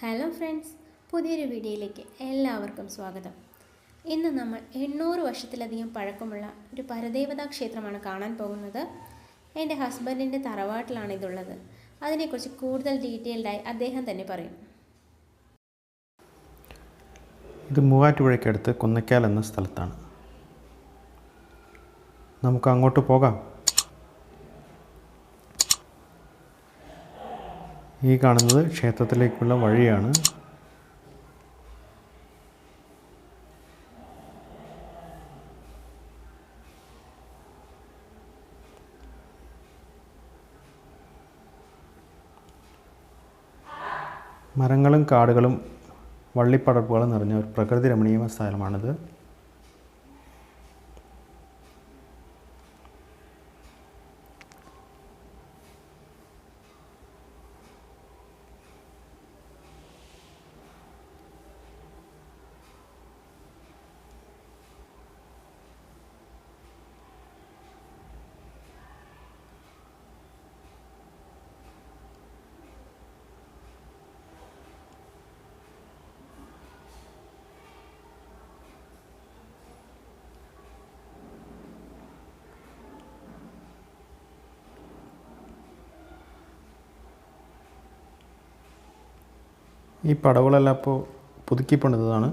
Hello friends പുതിയൊരു വീഡിയോയിലേക്ക് എല്ലാവർക്കും സ്വാഗതം. ഇന്ന് നമ്മൾ എണ്ണൂറ് വർഷത്തിലധികം പഴക്കമുള്ള ഒരു പരദേവതാ ക്ഷേത്രമാണ് കാണാൻ പോകുന്നത്. എന്റെ ഹസ്ബൻഡിന്റെ തറവാട്ടിലാണ് ഇതുള്ളത്. അതിനെക്കുറിച്ച് കൂടുതൽ ഡീറ്റെയിൽഡായി അദ്ദേഹം തന്നെ പറയും. ഇത് മൂവാറ്റുപുഴയ്ക്കടുത്ത് കുന്നക്കാൽ എന്ന സ്ഥലത്താണ്. നമുക്ക് അങ്ങോട്ട് പോകാം. ഈ കാണുന്നത് ക്ഷേത്രത്തിലേക്കുള്ള വഴിയാണ്. മരങ്ങളും കാടുകളും വള്ളിപ്പടർപ്പുകളും നിറഞ്ഞ ഒരു പ്രകൃതി രമണീയമായ സ്ഥലമാണിത്. ഈ പടവുകളെല്ലാം ഇപ്പോൾ പുതുക്കി പണിതതാണ്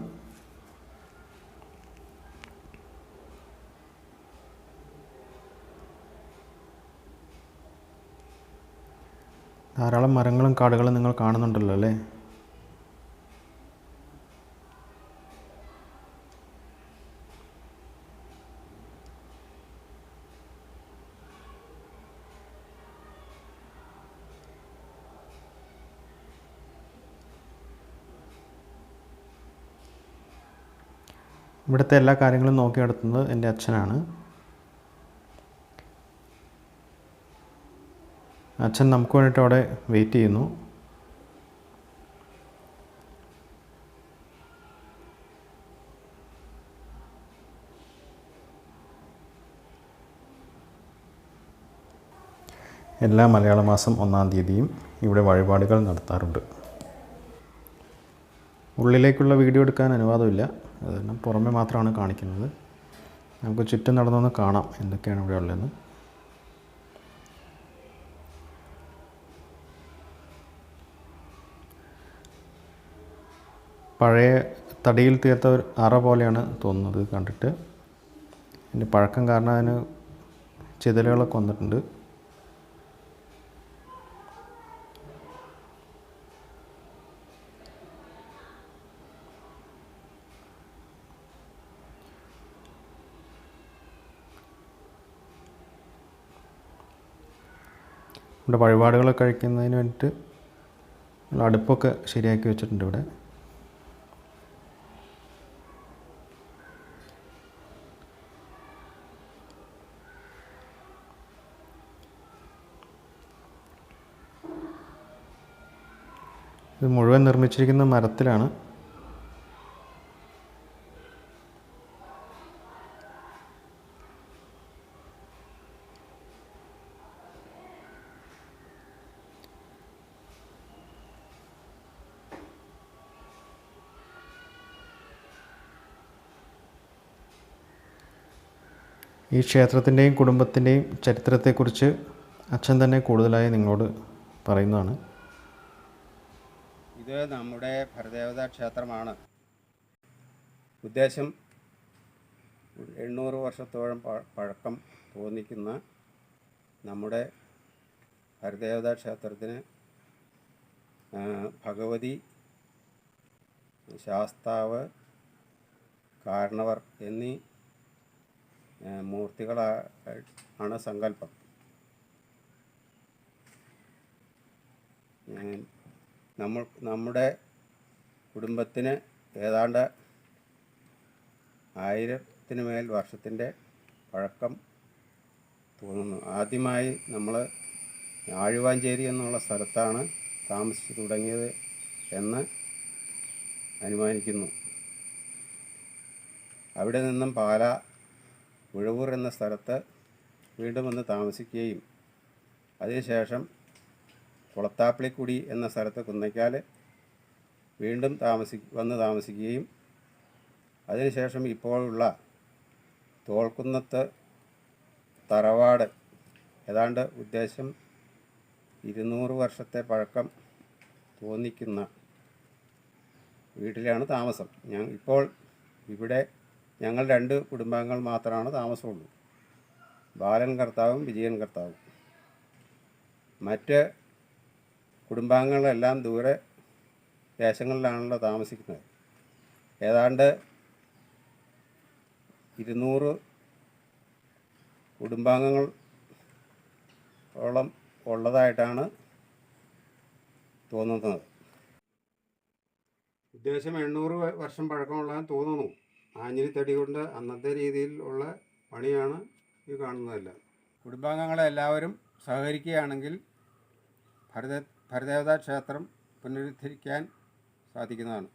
ധാരാളം മരങ്ങളും കാടുകളും നിങ്ങൾ കാണുന്നുണ്ടല്ലോ അല്ലേ? ഇവിടുത്തെ എല്ലാ കാര്യങ്ങളും നോക്കി നടത്തുന്നത് എന്റെ അച്ഛനാണ്. അച്ഛൻ നമുക്ക് വേണ്ടിയിട്ട് അവിടെ വെയിറ്റ് ചെയ്യുന്നു. എല്ലാ മലയാള മാസം ഒന്നാം തീയതിയും ഇവിടെ വഴിപാടുകൾ നടത്താറുണ്ട്. ഉള്ളിലേക്കുള്ള വീഡിയോ എടുക്കാൻ അനുവാദമില്ല. അതെല്ലാം പുറമെ മാത്രമാണ് കാണിക്കുന്നത്. നമുക്ക് ചുറ്റും നടന്നൊന്ന് കാണാം എന്തൊക്കെയാണ് ഇവിടെ ഉള്ളതെന്ന്. പഴയ തടിയിൽ തീർത്ത ഒരു അറ പോലെയാണ് തോന്നുന്നത് കണ്ടിട്ട്. ഇതിന്റെ പഴക്കം കാരണം അതിന് ചിതലുകളൊക്കെ വന്നിട്ടുണ്ട്. ഇവിടെ വഴിപാടുകളൊക്കെ കഴിക്കുന്നതിന് വേണ്ടിയിട്ട് അടുപ്പൊക്കെ ശരിയാക്കി വെച്ചിട്ടുണ്ട് ഇവിടെ. ഇത് മുഴുവൻ നിർമ്മിച്ചിരിക്കുന്ന മരത്തിലാണ് ഈ ക്ഷേത്രത്തിന്റെയും കുടുംബത്തിന്റെയും ചരിത്രത്തെക്കുറിച്ച് അച്ഛൻ തന്നെ കൂടുതലായി നിങ്ങളോട് പറയുന്നതാണ്. ഇത് നമ്മുടെ ഭരദേവതാ ക്ഷേത്രമാണ്. ഉദ്ദേശം എണ്ണൂറ് വർഷത്തോളം പഴക്കം തോന്നിക്കുന്ന നമ്മുടെ ഭരദേവതാ ക്ഷേത്രത്തിന് ഭഗവതി ശാസ്താവ് കാരണവർ എന്നീ മൂർത്തികളാ ആണ് സങ്കല്പം. നമ്മൾ നമ്മുടെ കുടുംബത്തിന് ഏതാണ്ട് ആയിരത്തിന് മേൽ വർഷത്തിന്റെ പഴക്കം തോന്നുന്നു. ആദ്യമായി നമ്മൾ ആഴുവാഞ്ചേരി എന്നുള്ള സ്ഥലത്താണ് താമസിച്ചു തുടങ്ങിയത് എന്ന് അനുമാനിക്കുന്നു. അവിടെ നിന്നും പാല ഉഴവൂർ എന്ന സ്ഥലത്ത് വീണ്ടും വന്ന് താമസിക്കുകയും അതിനുശേഷം കുളത്താപ്പിളിക്കുടി എന്ന സ്ഥലത്ത് കുന്നയ്ക്കാൽ വീണ്ടും താമസി വന്ന് താമസിക്കുകയും അതിനുശേഷം ഇപ്പോഴുള്ള തോൾക്കുന്നത്ത് തറവാട്. ഏതാണ്ട് ഉദ്ദേശം ഇരുന്നൂറ് വർഷത്തെ പഴക്കം തോന്നിക്കുന്ന വീട്ടിലാണ് താമസം. ഞാൻ ഇപ്പോൾ ഇവിടെ ഞങ്ങൾ രണ്ട് കുടുംബാംഗങ്ങൾ മാത്രമാണ് താമസമുള്ളൂ. ബാലൻ കർത്താവും വിജയൻ കർത്താവും. മറ്റ് കുടുംബാംഗങ്ങളെല്ലാം ദൂരെ ദേശങ്ങളിലാണല്ലോ താമസിക്കുന്നത്. ഏതാണ്ട് ഇരുന്നൂറ് കുടുംബാംഗങ്ങൾ ഓളം ഉള്ളതായിട്ടാണ് തോന്നുന്നത്. ഉദ്ദേശം എണ്ണൂറ് വർഷം പഴക്കമുള്ളതെന്ന് തോന്നുന്നു. ആഞ്ഞിലി തടി കൊണ്ട് അന്നത്തെ രീതിയിൽ ഉള്ള പണിയാണ് ഈ കാണുന്നതെല്ലാം. കുടുംബാംഗങ്ങളെ എല്ലാവരും സഹകരിക്കുകയാണെങ്കിൽ ഭരത ഭരദേവതാ ക്ഷേത്രം പുനരുദ്ധരിക്കാൻ സാധിക്കുന്നതാണ്.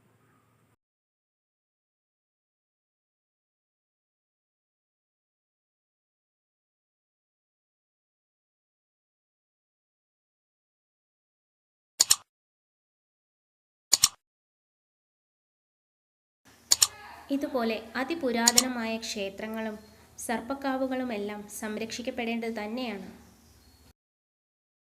ഇതുപോലെ അതിപുരാതനമായ ക്ഷേത്രങ്ങളും സർപ്പക്കാവുകളുമെല്ലാം സംരക്ഷിക്കപ്പെടേണ്ടത് തന്നെയാണ്.